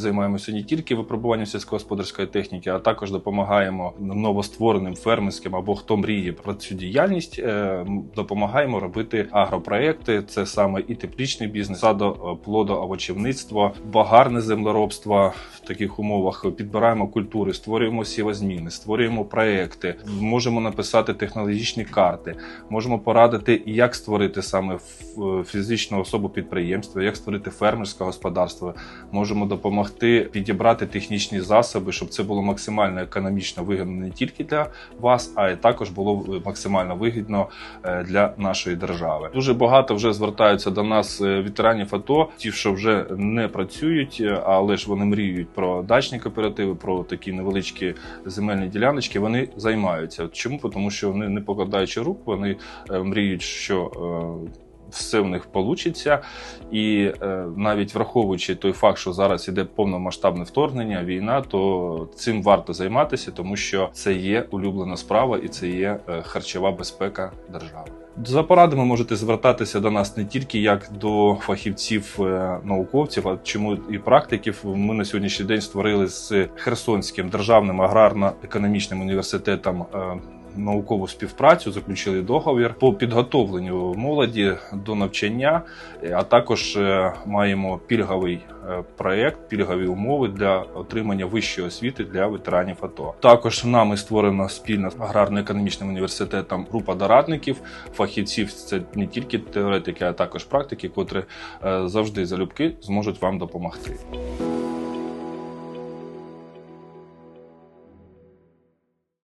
Займаємося не тільки випробуванням сільськогосподарської техніки, а також допомагаємо новоствореним фермерським або хто мріє про цю діяльність. е, Допомагаємо робити агропроекти. Це саме і теплічний бізнес, садо, плодо, овочівництво, багарне землеробство в таких умовах. Підбираємо культури, створюємо сівозміни, створюємо проекти, можемо написати технологічні карти, можемо порадити, як створити саме фізичну особу підприємства, як створити фермерське господарство. Можемо допомогти підібрати технічні засоби, щоб це було максимально економічно вигідно не тільки для вас, а й також було максимально вигідно е, для нашої держави. Дуже багато вже звертаються до нас е, ветеранів АТО, ті, що вже не працюють, е, але ж вони мріють про дачні кооперативи, про такі невеличкі земельні діляночки. Вони займаються. Чому? Тому що вони не покладаючи рук, вони мріють, що. Все в них вийде. І е, навіть враховуючи той факт, що зараз іде повномасштабне вторгнення, війна, то цим варто займатися, тому що це є улюблена справа і це є е, харчова безпека держави. За порадами можете звертатися до нас не тільки як до фахівців е, а чому і практиків. Ми на сьогоднішній день створили з Херсонським державним аграрно-економічним університетом. Наукову співпрацю заключили договір по підготовленню молоді до навчання, а також е, маємо пільговий е, проект, пільгові умови для отримання вищої освіти для ветеранів АТО. Також нами створена спільно з аграрно-економічним університетом група дорадників, фахівців. Це не тільки теоретики, а також практики, котрі е, завжди залюбки зможуть вам допомогти.